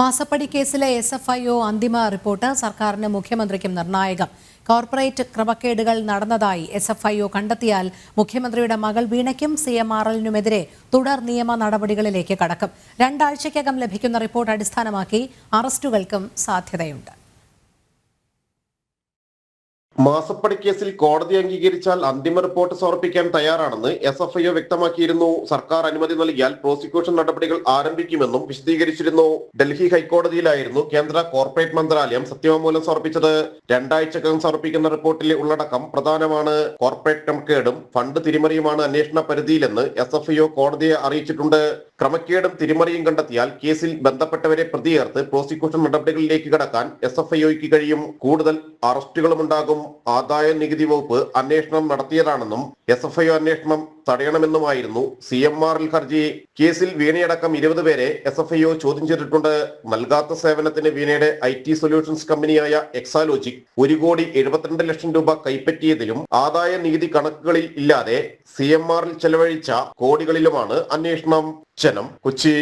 മാസപ്പടി കേസിലെ S F I O അന്തിമ റിപ്പോർട്ട് സർക്കാരിന് മുഖ്യമന്ത്രിക്കും നിർണായകം. കോർപ്പറേറ്റ് ക്രമക്കേടുകൾ നടന്നതായി എസ് എഫ് ഐ ഒ കണ്ടെത്തിയാൽ മുഖ്യമന്ത്രിയുടെ മകൾ വീണയ്ക്കും സി എം ആർ എല്ലിനുമെതിരെ തുടർ നിയമ നടപടികളിലേക്ക് കടക്കും. രണ്ടാഴ്ചയ്ക്കകം ലഭിക്കുന്ന റിപ്പോർട്ട് അടിസ്ഥാനമാക്കി അറസ്റ്റുകൾക്കും സാധ്യതയുണ്ട്. മാസപ്പടി കേസിൽ കോടതി അംഗീകരിച്ചാൽ അന്തിമ റിപ്പോർട്ട് സമർപ്പിക്കാൻ തയ്യാറാണെന്ന് എസ് എഫ് ഐ വ്യക്തമാക്കിയിരുന്നു. സർക്കാർ അനുമതി നൽകിയാൽ പ്രോസിക്യൂഷൻ നടപടികൾ ആരംഭിക്കുമെന്നും വിശദീകരിച്ചിരുന്നു. ഡൽഹി ഹൈക്കോടതിയിലായിരുന്നു കേന്ദ്ര കോർപ്പറേറ്റ് മന്ത്രാലയം സത്യവാങ്മൂലം സമർപ്പിച്ചത്. രണ്ടാഴ്ചക്കകം സമർപ്പിക്കുന്ന റിപ്പോർട്ടിലെ ഉള്ളടക്കം പ്രധാനമാണ്. കോർപ്പറേറ്റ് ക്രമക്കേടും ഫണ്ട് തിരിമറിയുമാണ് അന്വേഷണ പരിധിയിലെന്ന് എസ് എഫ് ഐ കോടതിയെ അറിയിച്ചിട്ടുണ്ട്. ക്രമക്കേടും തിരിമറിയും കണ്ടെത്തിയാൽ കേസിൽ ബന്ധപ്പെട്ടവരെ പ്രതിയേർത്ത് പ്രോസിക്യൂഷൻ നടപടികളിലേക്ക് കടക്കാൻ എസ് എഫ് ഐക്ക് കഴിയും. കൂടുതൽ അറസ്റ്റുകളും ഉണ്ടാകും ആദായ നികുതി വകുപ്പ് അന്വേഷണം നടത്തിയതാണെന്നും എസ് എഫ് ഐ അന്വേഷണം തടയണമെന്നുമായിരുന്നു സി എം ആർ എൽ ഹർജി. കേസിൽ വീണയടക്കം ഇരുപത് പേരെ എസ് എഫ് ഐ ചോദ്യം ചെയ്തിട്ടുണ്ട്. നൽകാത്ത സേവനത്തിന് വീണയുടെ ഐ ടി സൊല്യൂഷൻസ് കമ്പനിയായ എക്സാലോജിക് ഒരു കോടി എഴുപത്തിരണ്ട് ലക്ഷം രൂപ കൈപ്പറ്റിയതിലും ആദായ നികുതി കണക്കുകളിൽ ഇല്ലാതെ സി എം ആറിൽ ചെലവഴിച്ച കോടികളിലുമാണ് അന്വേഷണം. ജനം കൊച്ചി.